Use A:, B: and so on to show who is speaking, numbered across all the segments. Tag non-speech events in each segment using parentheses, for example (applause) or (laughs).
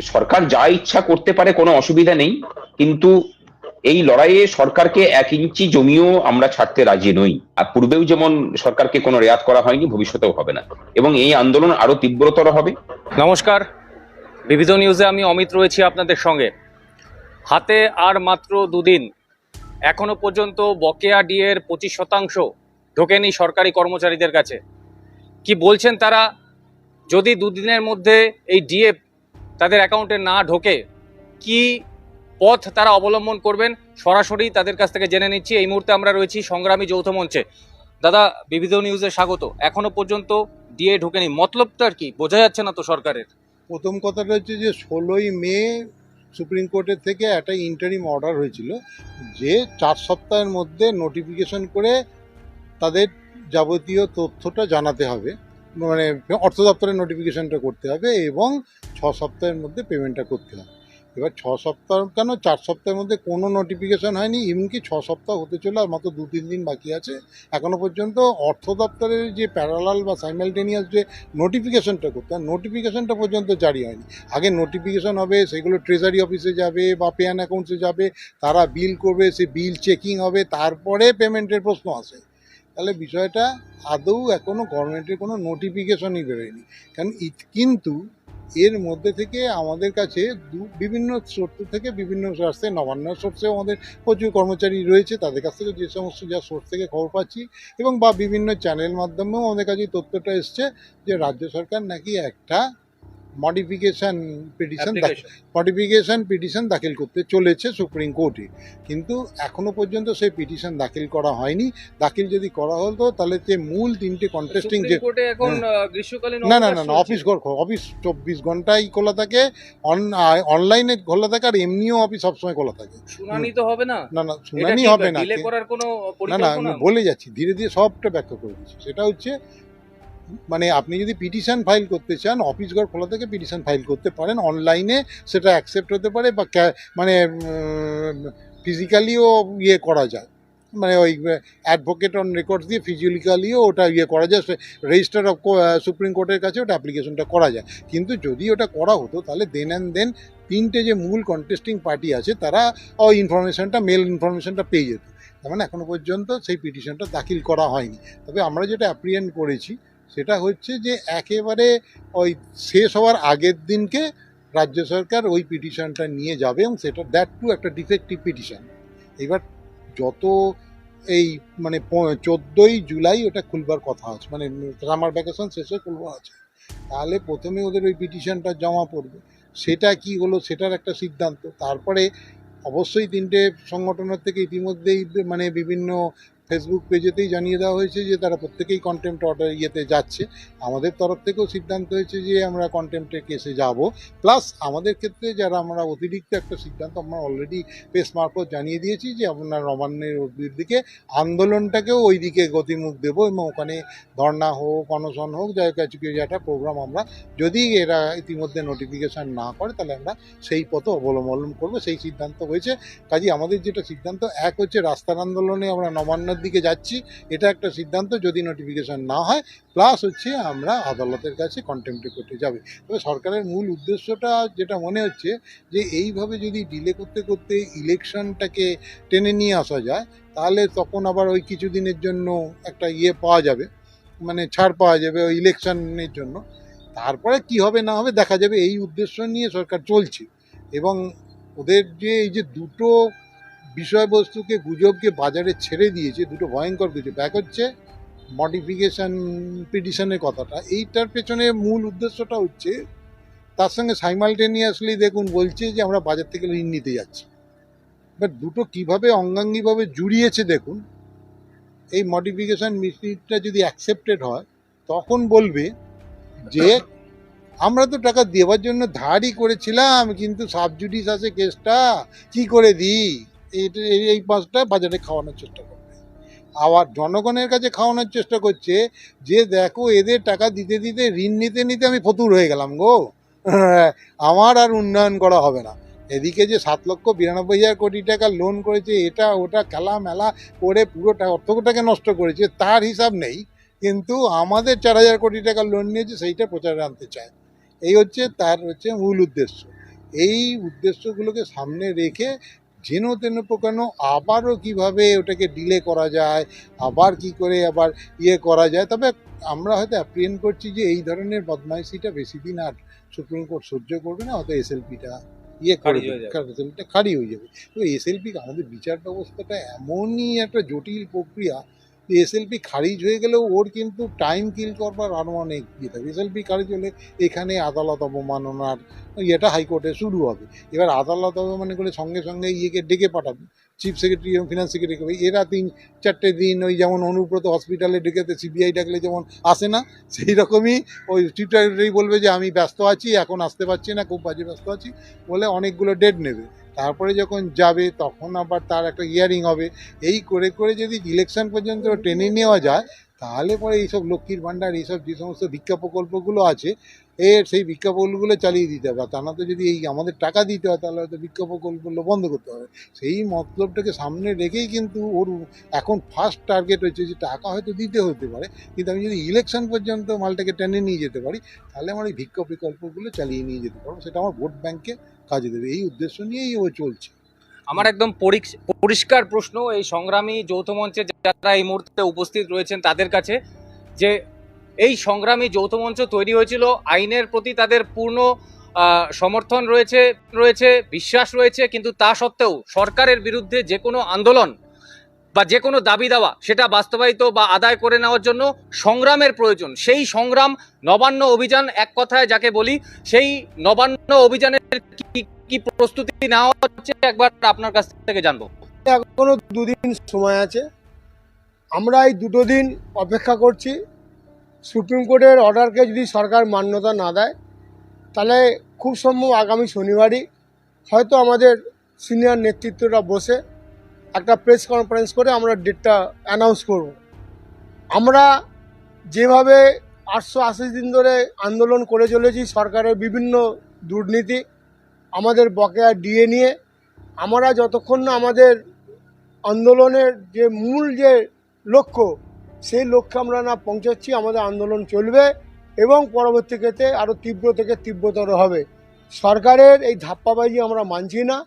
A: সরকার যা ইচ্ছা করতে পারে, কোনো অসুবিধা নেই। কিন্তু এই লড়াইয়ে সরকারকে এক ইঞ্চি জমিও আমরা ছাড়তে রাজি নই। আর পূর্বেও যেমন সরকারকে কোনো রেয়াত করা হয়নি, ভবিষ্যতেও হবে না। এবং এই আন্দোলন আরও তীব্রতর হবে।
B: নমস্কার। বিবিধ নিউজে আমি অমিত রয়েছি আপনাদের সঙ্গে। হাতে আর মাত্র দুদিন। এখনও পর্যন্ত বকেয়া ডিএর পঁচিশ শতাংশ ঢোকেনি সরকারি কর্মচারীদের কাছে। কি বলছেন তারা? যদি দুদিনের মধ্যে এই ডিএ তাদের অ্যাকাউন্টে না ঢোকে, কি পথ তারা অবলম্বন করবেন সরাসরি তাদের কাছ থেকে জেনে নিচ্ছি। এই মুহূর্তে আমরা রয়েছি সংগ্রামী যৌথ মঞ্চে। দাদা, বিবিধ নিউজে স্বাগত। এখনও পর্যন্ত ডিএ ঢোকেনি। মতলবটার কি? বোঝা যাচ্ছে না তো সরকারের।
C: প্রথম কথাটা হচ্ছে যে, ষোলোই মে সুপ্রিম কোর্টের থেকে একটা ইন্টারিম অর্ডার হয়েছিল, যে চার সপ্তাহের মধ্যে নোটিফিকেশন করে তাদের যাবতীয় তথ্যটা জানাতে হবে মানে অর্থ দপ্তরের নোটিফিকেশনটা করতে হবে এবং ছ সপ্তাহের মধ্যে পেমেন্টটা করতে হয় এবার ছ সপ্তাহ, কেন চার সপ্তাহের মধ্যে কোনো নোটিফিকেশন হয়নি? এমনকি ছ সপ্তাহ হতে চলে আর মাত্র দু তিন দিন বাকি আছে। এখনও পর্যন্ত অর্থ দপ্তরের যে প্যারালাল বা সাইমালটেনিয়াস যে নোটিফিকেশানটা করতে হয় নোটিফিকেশনটা পর্যন্ত জারি হয়নি। আগে নোটিফিকেশান হবে, সেগুলো ট্রেজারি অফিসে যাবে বা পেয়ান অ্যাকাউন্টসে যাবে, তারা বিল করবে, সে বিল চেকিং হবে, তারপরে পেমেন্টের প্রশ্ন আসে। তাহলে বিষয়টা আদৌ এখনও গভর্নমেন্টের কোনো নোটিফিকেশনই বেরোয়নি। কারণ কিন্তু এর মধ্যে থেকে আমাদের কাছে বিভিন্ন সোর্স থেকে বিভিন্ন সোর্সে নবান্ন সোর্সেও আমাদের প্রচুর কর্মচারী রয়েছে। তাদের কাছ থেকে যে সমস্ত যা সোর্স থেকে খবর পাচ্ছি এবং বা বিভিন্ন চ্যানেল মাধ্যমেও আমাদের কাছে তথ্যটা এসছে যে, রাজ্য সরকার নাকি একটা মডিফিকেশন পিটিশন। মডিফিকেশন পিটিশন দাখিল করতে চলেছে সুপ্রিম কোর্টে কিন্তু এখনও পর্যন্ত সেই পিটিশন দাখিল করা হয়নি। দাখিল যদি করা হতো তাহলে যে মূল তিনটে কন্টেস্টিং যে না না না না অফিস ঘর অফিস চব্বিশ ঘন্টাই খোলা থাকে। অনলাইনে খোলা থাকে আর এমনিও অফিস সবসময় খোলা থাকে।
B: শুনানি তো হবে না?
C: না না শুনানি হবে না না না আমি বলে যাচ্ছি ধীরে ধীরে সবটা ব্যাখ্যা করে দিচ্ছি। সেটা হচ্ছে মানে আপনি যদি পিটিশন ফাইল করতে চান, অফিস ঘর খোলা থেকে পিটিশন ফাইল করতে পারেন অনলাইনে সেটা অ্যাকসেপ্ট হতে পারে বা মানে ফিজিক্যালিও ইয়ে করা যায়। মানে ওই অ্যাডভোকেট অন রেকর্ডস দিয়ে ফিজিক্যালিও ওটা ইয়ে করা যায় রেজিস্টার অফ সুপ্রিম কোর্টের কাছে ওটা অ্যাপ্লিকেশনটা করা যায়। কিন্তু যদি ওটা করা হতো, তাহলে দেন অ্যান্ড দেন তিনটে যে মূল কন্টেস্টিং পার্টি আছে, তারা ওই ইনফরমেশনটা মেল ইনফরমেশনটা পেয়ে যেত। তার মানে এখনও পর্যন্ত সেই পিটিশনটা দাখিল করা হয়নি। তবে আমরা যেটা অ্যাপ্রিয়েন্ট করেছি সেটা হচ্ছে যে একেবারে ওই শেষ হওয়ার আগের দিনকে রাজ্য সরকার ওই পিটিশনটা নিয়ে যাবে এবং সেটা দ্যাট টু একটা ডিফেক্টিভ পিটিশন এবার যত এই মানে চোদ্দোই জুলাই ওটা খুলবার কথা আছে মানে সামার ভ্যাকেশন শেষে খুলবার আছে। তাহলে প্রথমে ওদের ওই পিটিশনটা জমা পড়বে। সেটা কি হলো সেটার একটা সিদ্ধান্ত। তারপরে অবশ্যই তিনটে সংগঠনের থেকে ইতিমধ্যেই মানে বিভিন্ন ফেসবুক পেজেতেই জানিয়ে দেওয়া হয়েছে যে তারা প্রত্যেকেই কন্টেম্পট অর্ডার ইয়েতে যাচ্ছে। আমাদের তরফ থেকেও সিদ্ধান্ত হয়েছে যে আমরা কন্টেম্পটের কেসে যাব। প্লাস আমাদের ক্ষেত্রে যারা আমরা অতিরিক্ত একটা সিদ্ধান্ত, আমরা অলরেডি প্রেস মারফত জানিয়ে দিয়েছি যে আপনার নবান্নের দিকে আন্দোলনটাকেও ওই দিকে গতিমুখ দেবো এবং ওখানে ধর্না হোক, অনশন হোক যা কিছু কিছু একটা প্রোগ্রাম আমরা যদি এরা ইতিমধ্যে নোটিফিকেশান না করে, তাহলে আমরা সেই পথে অবলম্বন করব। সেই সিদ্ধান্ত হয়েছে। কাজে আমাদের যেটা সিদ্ধান্ত, এক হচ্ছে রাস্তার আন্দোলনে আমরা নবান্নের দিকে যাচ্ছি, এটা একটা সিদ্ধান্ত যদি নোটিফিকেশান না হয় প্লাস হচ্ছে আমরা আদালতের কাছে কন্টেম্পটে করতে যাবে। তবে সরকারের মূল উদ্দেশ্যটা যেটা মনে হচ্ছে যে, এইভাবে যদি ডিলে করতে করতে ইলেকশনটাকে টেনে নিয়ে আসা যায়, তাহলে তখন আবার ওই কিছুদিনের জন্য একটা ইয়ে পাওয়া যাবে মানে ছাড় পাওয়া যাবে ওই ইলেকশনের জন্য। তারপরে কি হবে না হবে দেখা যাবে, এই উদ্দেশ্য নিয়ে সরকার চলছে। এবং ওদের যে, এই যে দুটো বিষয়বস্তুকে, গুজবকে বাজারে ছেড়ে দিয়েছে, দুটো ভয়ঙ্কর গুজব। এক হচ্ছে মডিফিকেশান পিটিশনের কথাটা। এইটার পেছনে মূল উদ্দেশ্যটা হচ্ছে, তার সঙ্গে সাইমালটেনিয়াসলি দেখুন, বলছে যে আমরা বাজার থেকে ঋণ নিতে যাচ্ছি। বাট দুটো কীভাবে অঙ্গাঙ্গিভাবে জুড়িয়েছে দেখুন, এই মডিফিকেশান মিসটা যদি অ্যাকসেপ্টেড হয়, তখন বলবে যে আমরা তো টাকা দেওয়ার জন্য ধারই করেছিলাম, কিন্তু সাবজুডিস আছে কেসটা কি করে দিই? এই- এই পাঁচটা বাজারে খাওয়ানোর চেষ্টা করবে। আবার জনগণের কাছে খাওয়ানোর চেষ্টা করছে যে, দেখো, এদের টাকা দিতে দিতে, ঋণ নিতে নিতে আমি ফতুর হয়ে গেলাম গো। (laughs) আমার আর উন্নয়ন করা হবে না। এদিকে যে সাত লক্ষ বিরানব্বই হাজার কোটি টাকা লোন করেছে, এটা, ওটা খেলা মেলা করে পুরোটা অর্থটাকে নষ্ট করেছে, তার হিসাব নেই। কিন্তু আমাদের চার হাজার কোটি টাকা লোন নিয়েছে, সেইটা প্রচারে আনতে চায়। এই হচ্ছে, তার হচ্ছে মূল উদ্দেশ্য। এই উদ্দেশ্যগুলোকে সামনে রেখে যেন তেন প্রকার আবারও কীভাবে ওটাকে ডিলে করা যায় আবার কি করে আবার ইয়ে করা যায় তবে আমরা হয়তো অ্যাপ্রিয়েন্ট করছি যে এই ধরনের বদমাইশিটা বেশি দিন আর সুপ্রিম কোর্ট সহ্য করবে না হয়তো এসএলপিটা ইয়ে করে এসএলপিটা খারি হয়ে যাবে। তো এসএলপি আমাদের বিচার ব্যবস্থাটা এমনই একটা জটিল প্রক্রিয়া এসএলপি খারিজ হয়ে গেলেও ওর কিন্তু টাইম কিল করবার আরও অনেক ইয়ে থাকে। এসএলপি খারিজ হলে এখানে আদালত অবমাননার ইয়েটা হাইকোর্টে শুরু হবে। এবার আদালত অবমাননা করে সঙ্গে সঙ্গে ইয়েকে ডেকে পাঠাবে। চিফ সেক্রেটারি এবং ফিনান্স সেক্রেটারি এরা তিন, চারটে দিন ওই যেমন অনুব্রত হসপিটালে ডেকেতে সিবিআই ডাকলে যেমন আসে না, সেই রকমই ওই চিফ সেক্রেটারি বলবে যে, আমি ব্যস্ত আছি, এখন আসতে পারছি না, খুব বাজে ব্যস্ত আছি। বলে অনেকগুলো ডেট নেবে। তারপরে যখন যাবে, তখন আবার তার একটা ইয়ারিং হবে। এই করে করে যদি ইলেকশন পর্যন্ত টেনে নেওয়া যায়, তাহলে পরে এইসব লক্ষ্মীর ভাণ্ডার, এইসব যে সমস্ত ভিক্ষা প্রকল্পগুলো আছে এর সেই প্রকল্পগুলো চালিয়ে দিতে হবে। তা না তো যদি এই আমাদের টাকা দিতে হয়, তাহলে হয়তো প্রকল্পগুলো বন্ধ করতে হবে। সেই মতলবটাকে সামনে রেখেই কিন্তু ওর এখন ফার্স্ট টার্গেট হচ্ছে যে টাকা হয়তো দিতে হতে পারে, কিন্তু আমি যদি ইলেকশন পর্যন্ত মালটাকে টেনে নিয়ে যেতে পারি, তাহলে আমার এই ভিক্ষা প্রকল্পগুলো চালিয়ে নিয়ে যেতে পারব সেটা আমার ভোট ব্যাংকে কাজে দেবে। এই উদ্দেশ্য নিয়েই ও চলছে।
B: আমার একদম পরিষ্কার প্রশ্ন, এই সংগ্রামী যৌথ মঞ্চে যারা এই মুহূর্তে উপস্থিত রয়েছেন তাদের কাছে, যে এই সংগ্রামী যৌথ মঞ্চ তৈরি হয়েছিল। আইনের প্রতি তাদের পূর্ণ সমর্থন রয়েছে রয়েছে, বিশ্বাস রয়েছে, কিন্তু তা সত্ত্বেও সরকারের বিরুদ্ধে যে কোনো আন্দোলন বা যে কোনো দাবি দাওয়া, সেটা বাস্তবায়িত বা আদায় করে নেওয়ার জন্য সংগ্রামের প্রয়োজন। সেই সংগ্রাম নবান্ন অভিযান, এক কথায় যাকে বলি, সেই নবান্ন অভিযানের কি কি প্রস্তুতি নেওয়া হচ্ছে, একবার আপনার কাছ থেকে জানব।
D: এখনও দুদিন সময় আছে। আমরা এই দুটো দিন অপেক্ষা করছি। সুপ্রিম কোর্টের অর্ডারকে যদি সরকার মান্যতা না দেয়, তাহলে খুব সম্ভব আগামী শনিবারই হয়তো আমাদের সিনিয়র নেতৃত্বরা বসে একটা প্রেস কনফারেন্স করে আমরা ডেটটা অ্যানাউন্স করব। আমরা যেভাবে আটশো আশি দিন ধরে আন্দোলন করে চলেছি সরকারের বিভিন্ন দুর্নীতি, আমাদের বকেয়া ডিএ নিয়ে, আমরা যতক্ষণ না আমাদের আন্দোলনের যে মূল যে লক্ষ্য সেই লক্ষ্যে আমরা না পৌঁছাচ্ছি আমাদের আন্দোলন চলবে এবং পরবর্তী ক্ষেত্রে আরও তীব্র থেকে তীব্রতর হবে। সরকারের এই ধাপ্পাবাজি আমরা মানছি না।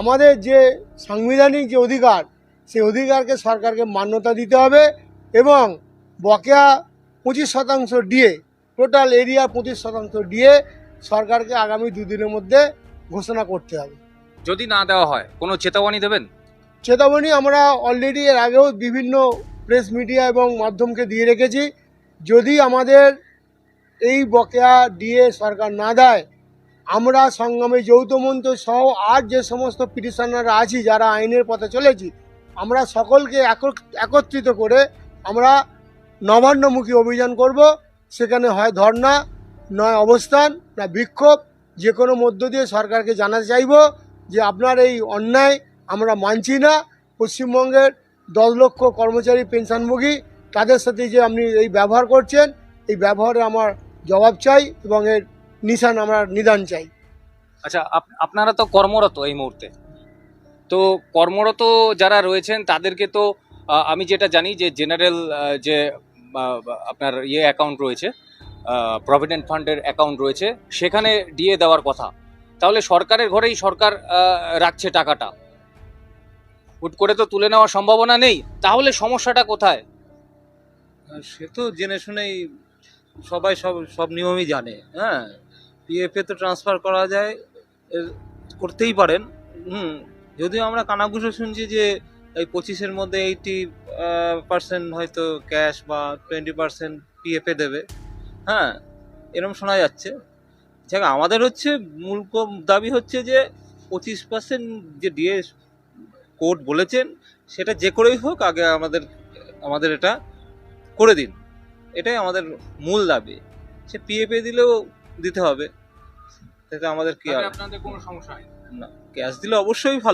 D: আমাদের যে সাংবিধানিক যে অধিকার সেই অধিকারকে সরকারকে মান্যতা দিতে হবে এবং বকেয়া পঁচিশ শতাংশ ডিএ টোটাল এরিয়া পঁচিশ শতাংশ ডিএ সরকারকে আগামী দুদিনের মধ্যে ঘোষণা করতে হবে।
B: যদি না দেওয়া হয় কোনো চেতাবনী দেবেন?
D: চেতাবনী আমরা অলরেডি এর আগেও বিভিন্ন প্রেস মিডিয়া এবং মাধ্যমকে দিয়ে রেখেছি। যদি আমাদের এই বকেয়া দিয়ে সরকার না দেয়, আমরা সংগ্রামে যৌথ মঞ্চ সহ আর যে সমস্ত পিটিশনাররা আছি, যারা আইনের পথে চলেছি, আমরা সকলকে এক- একত্রিত করে আমরা নবান্নমুখী অভিযান করব। সেখানে হয় ধর্না নয় অবস্থান, না বিক্ষোভ, যে কোনো মধ্য দিয়ে সরকারকে জানাতে চাইব যে আপনার এই অন্যায় আমরা মানছি না। পশ্চিমবঙ্গের দশ লক্ষ কর্মচারী পেনশনভোগী, তাদের সাথে যে আপনি এই ব্যবহার করছেন, এই ব্যবহারে আমার জবাব চাই এবং এর নিশান আমরা নিদান চাই।
B: আচ্ছা আপ- আপনারা তো কর্মরত এই মুহূর্তে। তো কর্মরত যারা রয়েছেন, তাদেরকে তো আমি যেটা জানি যে জেনারেল যে আপনার ইয়ে অ্যাকাউন্ট রয়েছে প্রভিডেন্ট ফান্ডের অ্যাকাউন্ট রয়েছে, সেখানে দিয়ে দেওয়ার কথা। তাহলে সরকারের ঘরেই সরকার রাখছে টাকাটা। হুট করে তো তুলে নেওয়ার সম্ভাবনা নেই। তাহলে সমস্যাটা কোথায়?
E: সে তো জেনে শুনেই সবাই সব সব নিয়মই জানে হ্যাঁ? পিএফে তো ট্রান্সফার করা যায় করতেই পারেন, হুম। যদিও আমরা কানাঘুষো শুনছি যে এই পঁচিশের মধ্যে এইটি পার্সেন্ট হয়তো ক্যাশ বা টোয়েন্টি পার্সেন্ট পিএফে দেবে হ্যাঁ? এরকম শোনা যাচ্ছে। যাক, আমাদের হচ্ছে মূল দাবি হচ্ছে যে পঁচিশ পার্সেন্ট যে ডিএ কোর্ট বলেছেন সেটা যে করেই হোক আগে আমাদের আমাদের এটা করে দিন। এটাই আমাদের মূল দাবি। সে পিএপে দিলেও দিতে হবে। তাতে আমাদের কি আর?
B: আপনাদের কোনো সমস্যা
E: না ক্যাশ দিলে অবশ্যই ভালো।